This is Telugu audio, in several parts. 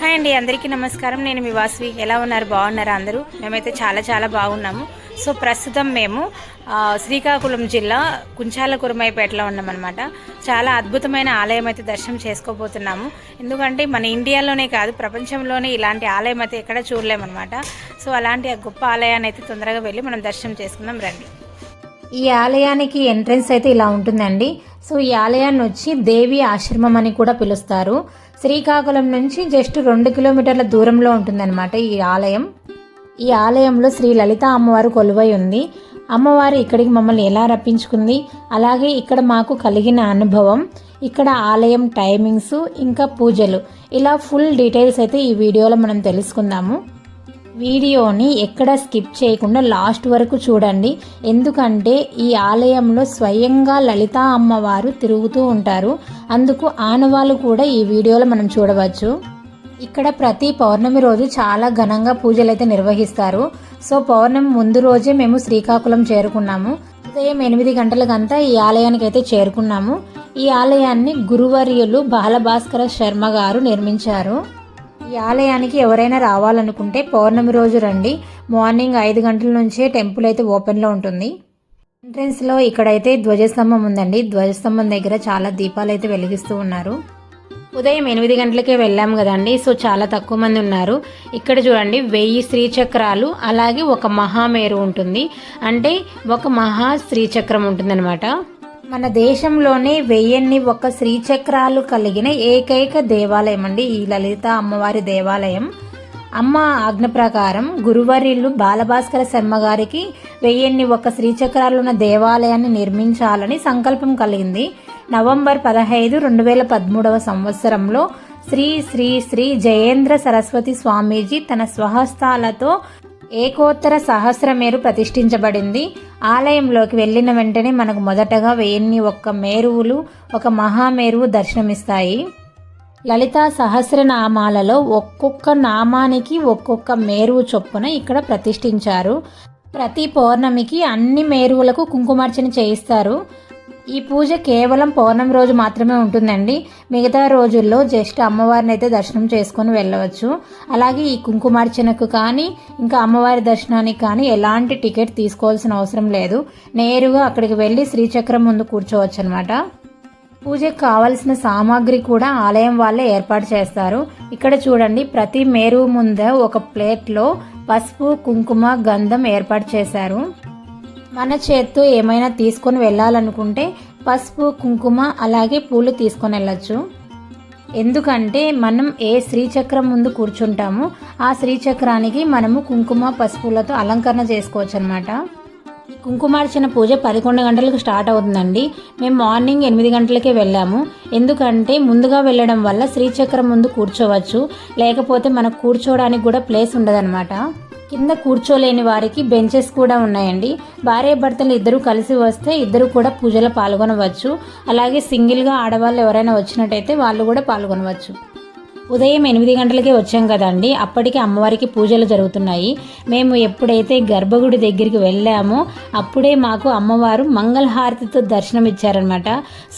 హాయ్ అండి అందరికీ నమస్కారం. నేను మీ వాసవి ఎలా ఉన్నారు? బాగున్నారా అందరూ? మేమైతే చాలా చాలా బాగున్నాము. సో ప్రస్తుతం మేము శ్రీకాకుళం జిల్లా కుంచాల కురమైపేటలో ఉన్నామన్నమాట. చాలా అద్భుతమైన ఆలయం అయితే దర్శనం చేసుకోబోతున్నాము. ఎందుకంటే మన ఇండియాలోనే కాదు ప్రపంచంలోనే ఇలాంటి ఆలయం అయితే ఎక్కడ చూడలేమన్నమాట. సో అలాంటి ఆ గొప్ప ఆలయాన్ని అయితే తొందరగా వెళ్ళి మనం దర్శనం చేసుకుందాం రండి. ఈ ఆలయానికి ఎంట్రన్స్ అయితే ఇలా ఉంటుందండి. సో ఈ ఆలయాన్ని వచ్చి దేవి ఆశ్రమం అని కూడా పిలుస్తారు. శ్రీకాకుళం నుంచి జస్ట్ రెండు కిలోమీటర్ల దూరంలో ఉంటుందన్నమాట ఈ ఆలయం. ఈ ఆలయంలో శ్రీ లలిత అమ్మవారు కొలువై ఉంది. అమ్మవారు ఇక్కడికి మమ్మల్ని ఎలా రప్పించుకుంది? అలాగే ఇక్కడ మాకు కలిగిన అనుభవం ఇక్కడ ఆలయం టైమింగ్స్ ఇంకా పూజలు. ఇలా ఫుల్ డీటెయిల్స్ అయితే ఈ వీడియోలో మనం తెలుసుకుందాము. వీడియోని ఎక్కడ స్కిప్ చేయకుండా లాస్ట్ వరకు చూడండి. ఎందుకంటే ఈ ఆలయంలో స్వయంగా లలితా అమ్మవారు తిరుగుతూ ఉంటారు. అందుకు ఆనవాళ్ళు కూడా ఈ వీడియోలో మనం చూడవచ్చు. ఇక్కడ ప్రతి పౌర్ణమి రోజు చాలా ఘనంగా పూజలు అయితే నిర్వహిస్తారు. సో పౌర్ణమి ముందు రోజే మేము శ్రీకాకుళం చేరుకున్నాము. ఉదయం ఎనిమిది గంటలకంతా ఈ ఆలయానికి అయితే చేరుకున్నాము. ఈ ఆలయాన్ని గురువర్యులు బాలభాస్కర శర్మ గారు నిర్మించారు. ఈ ఆలయానికి ఎవరైనా రావాలనుకుంటే పౌర్ణమి రోజు రండి. మార్నింగ్ ఐదు గంటల నుంచే టెంపుల్ అయితే ఓపెన్లో ఉంటుంది. ఎంట్రెన్స్లో ఇక్కడైతే ధ్వజస్తంభం ఉందండి. ధ్వజస్తంభం దగ్గర చాలా దీపాలు అయితే వెలిగిస్తూ ఉన్నారు. ఉదయం ఎనిమిది గంటలకే వెళ్ళాము కదండి. సో చాలా తక్కువ మంది ఉన్నారు. ఇక్కడ చూడండి వెయ్యి శ్రీచక్రాలు అలాగే ఒక మహామేరు ఉంటుంది. అంటే ఒక మహా శ్రీచక్రం ఉంటుందన్నమాట. మన దేశంలోనే వెయ్యిన్ని ఒక శ్రీచక్రాలు కలిగిన ఏకైక దేవాలయం అండి ఈ లలిత అమ్మవారి దేవాలయం. అమ్మ ఆజ్ఞ ప్రకారం గురువర్యులు బాలభాస్కర శర్మ గారికి వెయ్యిన్ని ఒక శ్రీచక్రాలున్న దేవాలయాన్ని నిర్మించాలని సంకల్పం కలిగింది. నవంబర్ పదహైదు రెండు వేల పదమూడవ సంవత్సరంలో శ్రీ శ్రీ శ్రీ జయేంద్ర సరస్వతి స్వామీజీ తన స్వహస్తాలతో ఏకోత్తర సహస్రమేరు ప్రతిష్ఠించబడింది. ఆలయంలోకి వెళ్ళిన వెంటనే మనకు మొదటగా వెయ్యిన్ని ఒక్క మేరువులు ఒక మహామేరువు దర్శనమిస్తాయి. లలితా సహస్రనామాలలో ఒక్కొక్క నామానికి ఒక్కొక్క మేరువు చొప్పున ఇక్కడ ప్రతిష్ఠించారు. ప్రతి పౌర్ణమికి అన్ని మేరువులకు కుంకుమార్చన చేయిస్తారు. ఈ పూజ కేవలం పౌర్ణమి రోజు మాత్రమే ఉంటుందండి. మిగతా రోజుల్లో జస్ట్ అమ్మవారిని అయితే దర్శనం చేసుకొని వెళ్ళవచ్చు. అలాగే ఈ కుంకుమార్చనకు కానీ ఇంకా అమ్మవారి దర్శనానికి కానీ ఎలాంటి టికెట్ తీసుకోవాల్సిన అవసరం లేదు. నేరుగా అక్కడికి వెళ్ళి శ్రీచక్రం ముందు కూర్చోవచ్చు అనమాట పూజకు కావలసిన సామాగ్రి కూడా ఆలయం వాళ్ళే ఏర్పాటు చేస్తారు. ఇక్కడ చూడండి ప్రతి మేరు ముందే ఒక ప్లేట్లో పసుపు కుంకుమ గంధం ఏర్పాటు చేశారు. మన చేత్తో ఏమైనా తీసుకొని వెళ్ళాలనుకుంటే పసుపు కుంకుమ అలాగే పూలు తీసుకొని వెళ్ళచ్చు. ఎందుకంటే మనం ఏ శ్రీచక్రం ముందు కూర్చుంటామో ఆ శ్రీచక్రానికి మనము కుంకుమ పసుపులతో అలంకరణ చేసుకోవచ్చు అనమాట కుంకుమార్చన పూజ పదకొండు గంటలకు స్టార్ట్ అవుతుందండి. మేము మార్నింగ్ ఎనిమిది గంటలకే వెళ్ళాము. ఎందుకంటే ముందుగా వెళ్ళడం వల్ల శ్రీచక్రం ముందు కూర్చోవచ్చు. లేకపోతే మనకు కూర్చోవడానికి కూడా ప్లేస్ ఉండదన్నమాట. కింద కూర్చోలేని వారికి బెంచెస్ కూడా ఉన్నాయండి. భార్య భర్తలు ఇద్దరు కలిసి వస్తే ఇద్దరు కూడా పూజలో పాల్గొనవచ్చు. అలాగే సింగిల్గా ఆడవాళ్ళు ఎవరైనా వచ్చినట్టయితే వాళ్ళు కూడా పాల్గొనవచ్చు. ఉదయం ఎనిమిది గంటలకే వచ్చాం కదండి. అప్పటికి అమ్మవారికి పూజలు జరుగుతున్నాయి. మేము ఎప్పుడైతే గర్భగుడి దగ్గరికి వెళ్ళామో అప్పుడే మాకు అమ్మవారు మంగళహారతితో దర్శనం ఇచ్చారనమాట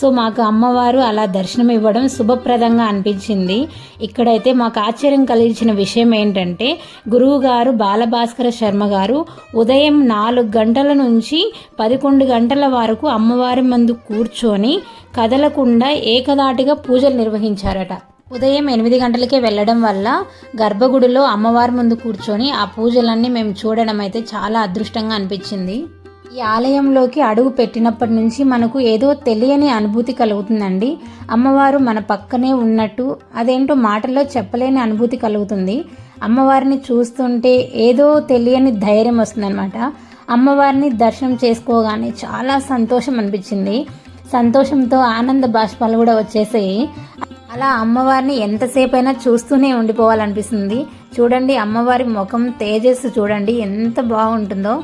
సో మాకు అమ్మవారు అలా దర్శనం ఇవ్వడం శుభప్రదంగా అనిపించింది. ఇక్కడైతే మాకు ఆశ్చర్యం కలిగించిన విషయం ఏంటంటే గురువు గారు బాలభాస్కర శర్మ గారు ఉదయం నాలుగు గంటల నుంచి పదకొండు గంటల వరకు అమ్మవారి ముందు కూర్చొని కదలకుండా ఏకదాటిగా పూజలు నిర్వహించారట. ఉదయం ఎనిమిది గంటలకే వెళ్ళడం వల్ల గర్భగుడిలో అమ్మవారి ముందు కూర్చొని ఆ పూజలన్నీ మేము చూడడం అయితే చాలా అదృష్టంగా అనిపించింది. ఈ ఆలయంలోకి అడుగు పెట్టినప్పటి నుంచి మనకు ఏదో తెలియని అనుభూతి కలుగుతుందండి. అమ్మవారు మన పక్కనే ఉన్నట్టు అదేంటో మాటల్లో చెప్పలేని అనుభూతి కలుగుతుంది. అమ్మవారిని చూస్తుంటే ఏదో తెలియని ధైర్యం వస్తుందన్నమాట. అమ్మవారిని దర్శనం చేసుకోగానే చాలా సంతోషం అనిపించింది. సంతోషంతో ఆనంద బాష్పాలు కూడా వచ్చేసాయి. అలా అమ్మవారిని ఎంతసేపు అయినా చూస్తూనే ఉండిపోవాలనిపిస్తుంది. చూడండి అమ్మవారి ముఖం తేజస్సు చూడండి ఎంత బాగుంటుందో.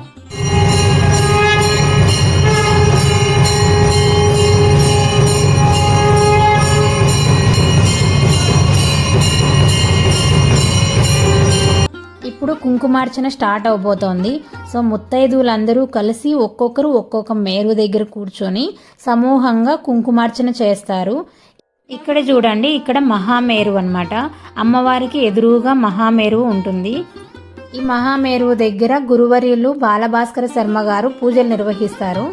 ఇప్పుడు కుంకుమార్చన స్టార్ట్ అవబోతోంది. సో ముత్తైదువులందరూ కలిసి ఒక్కొక్కరు ఒక్కొక్క మేరు దగ్గర కూర్చొని సమూహంగా కుంకుమార్చన చేస్తారు. ఇక్కడ చూడండి ఇక్కడ మహామేరు అన్నమాట. అమ్మవారికి ఎదురుగా మహామేరు ఉంటుంది. ఈ మహామేరు దగ్గర గురువర్యులు బాలభాస్కర శర్మ గారు పూజలు నిర్వహిస్తారు.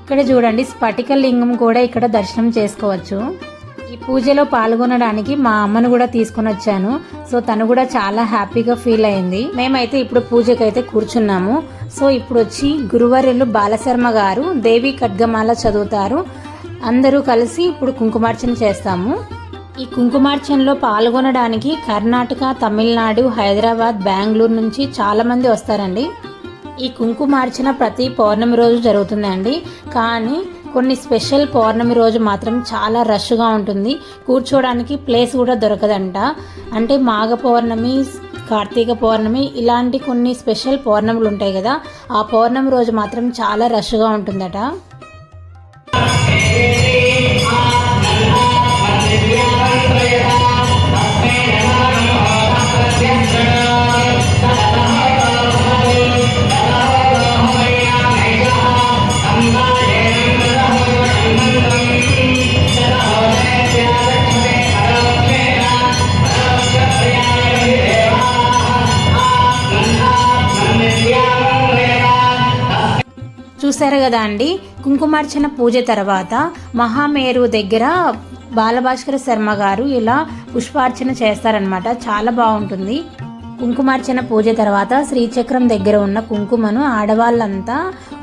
ఇక్కడ చూడండి స్ఫటిక లింగం కూడా ఇక్కడ దర్శనం చేసుకోవచ్చు. ఈ పూజలో పాల్గొనడానికి మా అమ్మను కూడా తీసుకొని వచ్చాను. సో తను కూడా చాలా హ్యాపీగా ఫీల్ అయింది. మేమైతే ఇప్పుడు పూజకైతే కూర్చున్నాము. సో ఇప్పుడు వచ్చి గురువర్యులు బాలశర్మ గారు దేవి ఖడ్గమాల చదువుతారు. అందరూ కలిసి ఇప్పుడు కుంకుమార్చన చేస్తాము. ఈ కుంకుమార్చనలో పాల్గొనడానికి కర్ణాటక తమిళనాడు హైదరాబాద్ బెంగళూరు నుంచి చాలామంది వస్తారండి. ఈ కుంకుమార్చన ప్రతి పౌర్ణమి రోజు జరుగుతుందండి. కానీ కొన్ని స్పెషల్ పౌర్ణమి రోజు మాత్రం చాలా రష్గా ఉంటుంది. కూర్చోడానికి ప్లేస్ కూడా దొరకదంట. అంటే మాఘ పౌర్ణమి కార్తీక పౌర్ణమి ఇలాంటి కొన్ని స్పెషల్ పౌర్ణములు ఉంటాయి కదా ఆ పౌర్ణమి రోజు మాత్రం చాలా రష్గా ఉంటుందట. కదా అండి? కుంకుమార్చన పూజ తర్వాత మహామేరు దగ్గర బాలభాస్కర శర్మ గారు ఇలా పుష్పార్చన చేస్తారనమాట చాలా బాగుంటుంది. కుంకుమార్చన పూజ తర్వాత శ్రీచక్రం దగ్గర ఉన్న కుంకుమను ఆడవాళ్ళంతా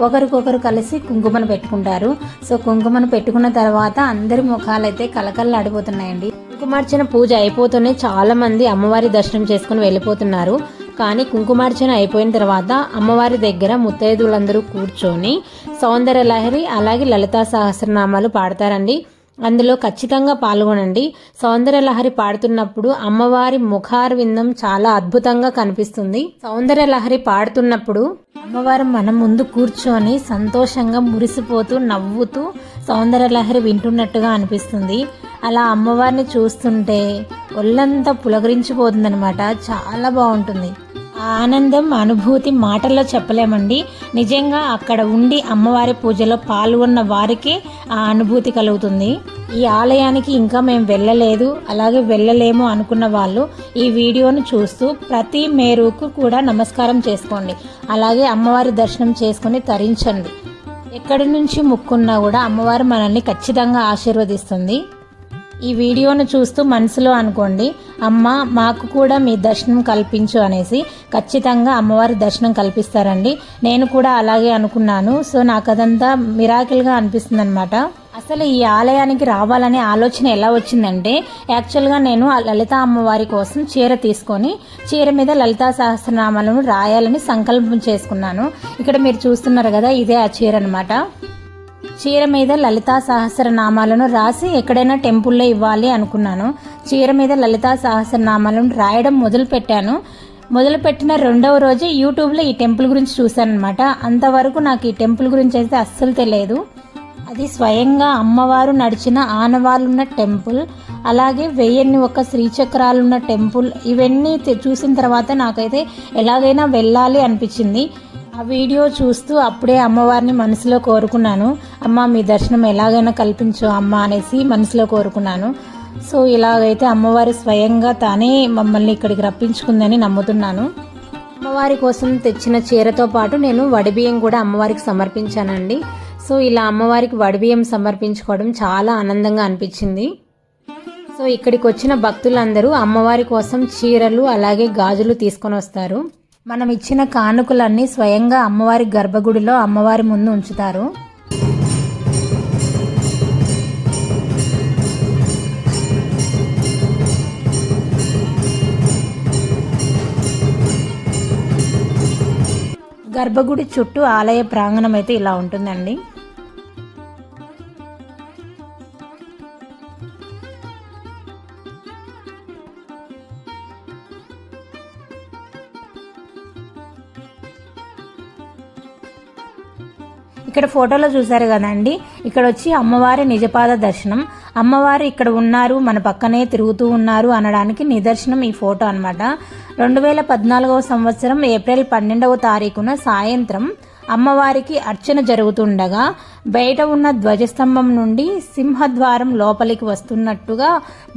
ఒకరికొకరు కలిసి కుంకుమను పెట్టుకుంటారు. సో కుంకుమను పెట్టుకున్న తర్వాత అందరి ముఖాలైతే కలకల్లాడిపోతున్నాయండి కుంకుమార్చన పూజ అయిపోతూనే చాలా మంది అమ్మవారి దర్శనం చేసుకుని వెళ్ళిపోతున్నారు. కానీ కుంకుమార్చన అయిపోయిన తర్వాత అమ్మవారి దగ్గర ముత్తైదులందరూ కూర్చొని సౌందర్య లహరి అలాగే లలితా సహస్రనామాలు పాడతారండి. అందులో ఖచ్చితంగా పాల్గొనండి. సౌందర్య లహరి పాడుతున్నప్పుడు అమ్మవారి ముఖార్ విందం చాలా అద్భుతంగా కనిపిస్తుంది. సౌందర్య లహరి పాడుతున్నప్పుడు అమ్మవారు మన ముందు కూర్చొని సంతోషంగా మురిసిపోతూ నవ్వుతూ సౌందర్య లహరి వింటున్నట్టుగా అనిపిస్తుంది. అలా అమ్మవారిని చూస్తుంటే ఒళ్ళంతా పులకరించిపోతుందనమాట చాలా బాగుంటుంది. ఆనందం అనుభూతి మాటల్లో చెప్పలేమండి. నిజంగా అక్కడ ఉండి అమ్మవారి పూజలో పాల్గొన్న వారికి ఆ అనుభూతి కలుగుతుంది. ఈ ఆలయానికి ఇంకా మేము వెళ్ళలేదు అలాగే వెళ్ళలేము అనుకున్న వాళ్ళు ఈ వీడియోను చూస్తూ ప్రతి మేరుకు కూడా నమస్కారం చేసుకోండి. అలాగే అమ్మవారి దర్శనం చేసుకుని తరించండి. ఎక్కడి నుంచి ముక్కున్నా కూడా అమ్మవారు మనల్ని ఖచ్చితంగా ఆశీర్వదిస్తుంది. ఈ వీడియోను చూస్తూ మనసులో అనుకోండి అమ్మ మాకు కూడా మీ దర్శనం కల్పించు అనేసి ఖచ్చితంగా అమ్మవారి దర్శనం కల్పిస్తారండి. నేను కూడా అలాగే అనుకున్నాను. సో నాకు అదంతా మిరాకిల్గా అనిపిస్తుంది అనమాట అసలు ఈ ఆలయానికి రావాలనే ఆలోచన ఎలా వచ్చిందంటే యాక్చువల్గా నేను ఆ లలిత అమ్మవారి కోసం చీర తీసుకొని చీర మీద లలితా సహస్రనామాలను రాయాలని సంకల్పం చేసుకున్నాను. ఇక్కడ మీరు చూస్తున్నారు కదా ఇదే ఆ చీర అనమాట చీర మీద లలితా సహస్రనామాలను రాసి ఎక్కడైనా టెంపుల్లో ఇవ్వాలి అనుకున్నాను. చీర మీద లలితా సహస్రనామాలను రాయడం మొదలు పెట్టాను మొదలుపెట్టిన రెండవ రోజు యూట్యూబ్లో ఈ టెంపుల్ గురించి చూశానమాట అంతవరకు నాకు ఈ టెంపుల్ గురించి అయితే అస్సలు తెలియదు. అది స్వయంగా అమ్మవారు నడిచిన ఆనవాళ్ళున్న టెంపుల్ అలాగే వెయ్యిన్ని ఒక శ్రీచక్రాలున్న టెంపుల్ ఇవన్నీ చూసిన తర్వాత నాకైతే ఎలాగైనా వెళ్ళాలి అనిపించింది. ఆ వీడియో చూస్తూ అప్పుడే అమ్మవారిని మనసులో కోరుకున్నాను. అమ్మ మీ దర్శనం ఎలాగైనా కల్పించు అమ్మ అనేసి మనసులో కోరుకున్నాను. సో ఇలాగైతే అమ్మవారి స్వయంగా తానే మమ్మల్ని ఇక్కడికి రప్పించుకుందని నమ్ముతున్నాను. అమ్మవారి కోసం తెచ్చిన చీరతో పాటు నేను వడిబియ్యం కూడా అమ్మవారికి సమర్పించానండి. సో ఇలా అమ్మవారికి వడిబియ్యం సమర్పించుకోవడం చాలా ఆనందంగా అనిపించింది. సో ఇక్కడికి వచ్చిన భక్తులందరూ అమ్మవారి కోసం చీరలు అలాగే గాజులు తీసుకొని వస్తారు. మనం ఇచ్చిన కానుకలన్నీ స్వయంగా అమ్మవారి గర్భగుడిలో అమ్మవారి ముందు ఉంచుతారు. గర్భగుడి చుట్టూ ఆలయ ప్రాంగణం అయితే ఇలా ఉంటుందండి. ఇక్కడ ఫోటోలో చూశారు కదండి. ఇక్కడ వచ్చి అమ్మవారి నిజపాద దర్శనం. అమ్మవారు ఇక్కడ ఉన్నారు మన పక్కనే తిరుగుతూ ఉన్నారు అనడానికి నిదర్శనం ఈ ఫోటో అన్నమాట. రెండు వేల పద్నాలుగవ సంవత్సరం ఏప్రిల్ పన్నెండవ తారీఖున సాయంత్రం అమ్మవారికి అర్చన జరుగుతుండగా బయట ఉన్న ధ్వజస్తంభం నుండి సింహద్వారం లోపలికి వస్తున్నట్టుగా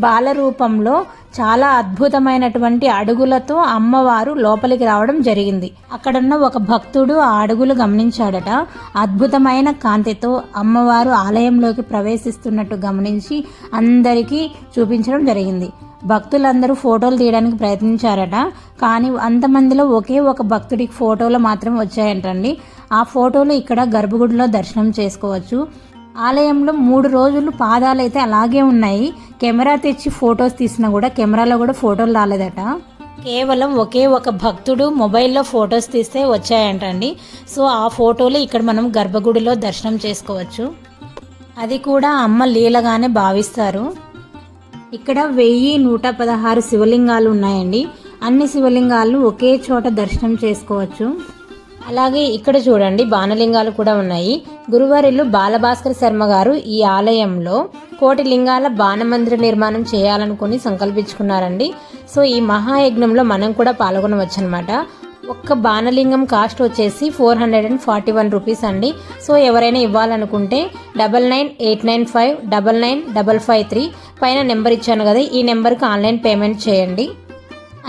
బాలరూపంలో చాలా అద్భుతమైనటువంటి అడుగులతో అమ్మవారు లోపలికి రావడం జరిగింది. అక్కడున్న ఒక భక్తుడు ఆ అడుగులు గమనించాడట. అద్భుతమైన కాంతితో అమ్మవారు ఆలయంలోకి ప్రవేశిస్తున్నట్టు గమనించి అందరికీ చూపించడం జరిగింది. భక్తులందరూ ఫోటోలు తీయడానికి ప్రయత్నించారట. కానీ అంతమందిలో ఒకే ఒక భక్తుడికి ఫోటోలు మాత్రం వచ్చాయంటండి. ఆ ఫోటోలు ఇక్కడ గర్భగుడిలో దర్శనం చేసుకోవచ్చు. ఆలయంలో మూడు రోజులు పాదాలు అయితే అలాగే ఉన్నాయి. కెమెరా తెచ్చి ఫొటోస్ తీసినా కూడా కెమెరాలో కూడా ఫోటోలు రాలేదట. కేవలం ఒకే ఒక భక్తుడు మొబైల్లో ఫొటోస్ తీస్తే వచ్చాయంటండి. సో ఆ ఫోటోలు ఇక్కడ మనం గర్భగుడిలో దర్శనం చేసుకోవచ్చు. అది కూడా అమ్మ లీలగానే భావిస్తారు. ఇక్కడ వెయ్యి నూట పదహారు శివలింగాలు ఉన్నాయండి. అన్ని శివలింగాలు ఒకే చోట దర్శనం చేసుకోవచ్చు. అలాగే ఇక్కడ చూడండి బాణలింగాలు కూడా ఉన్నాయి. గురువారిల్లు బాలభాస్కర్ శర్మ గారు ఈ ఆలయంలో కోటి లింగాల బాణమందిర నిర్మాణం చేయాలనుకుని సంకల్పించుకున్నారండి. సో ఈ మహాయజ్ఞంలో మనం కూడా పాల్గొనవచ్చు అనమాట ఒక్క బాణలింగం కాస్ట్ వచ్చేసి four hundred and forty one rupees అండి. సో ఎవరైనా ఇవ్వాలనుకుంటే double nine eight nine five double nine double five three పైన నెంబర్ ఇచ్చాను కదా ఈ నెంబర్కి ఆన్లైన్ పేమెంట్ చేయండి.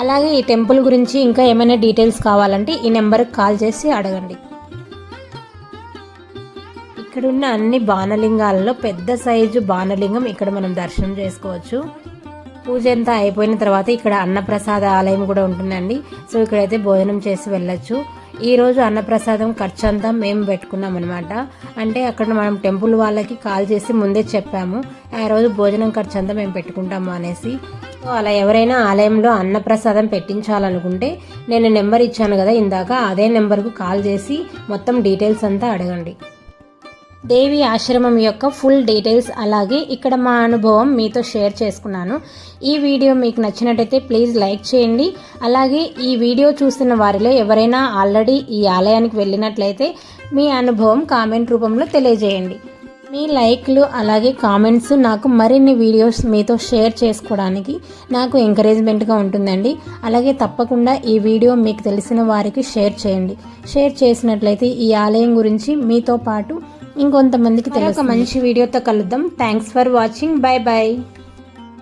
అలాగే ఈ టెంపుల్ గురించి ఇంకా ఏమైనా డీటెయిల్స్ కావాలంటే ఈ నెంబర్కి కాల్ చేసి అడగండి. ఇక్కడున్న అన్ని బాణలింగాలలో పెద్ద సైజు బాణలింగం ఇక్కడ మనం దర్శనం చేసుకోవచ్చు. పూజ అంతా అయిపోయిన తర్వాత ఇక్కడ అన్నప్రసాద ఆలయం కూడా ఉంటుందండి. సో ఇక్కడైతే భోజనం చేసి వెళ్ళొచ్చు. ఈరోజు అన్నప్రసాదం ఖర్చు అంతా మేము పెట్టుకున్నాం అనమాట అంటే అక్కడ మనం టెంపుల్ వాళ్ళకి కాల్ చేసి ముందే చెప్పాము. ఆ రోజు భోజనం ఖర్చు అంతా మేము పెట్టుకుంటాము అనేసి. అలా ఎవరైనా ఆలయంలో అన్నప్రసాదం పెట్టించాలనుకుంటే నేను నెంబర్ ఇచ్చాను కదా ఇందాక అదే నెంబర్కు కాల్ చేసి మొత్తం డీటెయిల్స్ అంతా అడగండి. దేవి ఆశ్రమం యొక్క ఫుల్ డీటెయిల్స్ అలాగే ఇక్కడ మా అనుభవం మీతో షేర్ చేసుకున్నాను. ఈ వీడియో మీకు నచ్చినట్టయితే ప్లీజ్ లైక్ చేయండి. అలాగే ఈ వీడియో చూస్తున్న వారిలో ఎవరైనా ఆల్రెడీ ఈ ఆలయానికి వెళ్ళినట్లయితే మీ అనుభవం కామెంట్ రూపంలో తెలియజేయండి. మీ లైక్లు అలాగే కామెంట్స్ నాకు మరిన్ని వీడియోస్ మీతో షేర్ చేసుకోవడానికి నాకు ఎంకరేజ్మెంట్గా ఉంటుందండి. అలాగే తప్పకుండా ఈ వీడియో మీకు తెలిసిన వారికి షేర్ చేయండి. షేర్ చేసినట్లయితే ఈ ఆలయం గురించి మీతో పాటు ఇంకొంతమందికి తెలియక మంచి వీడియోతో కలుద్దాం. Thanks for watching bye bye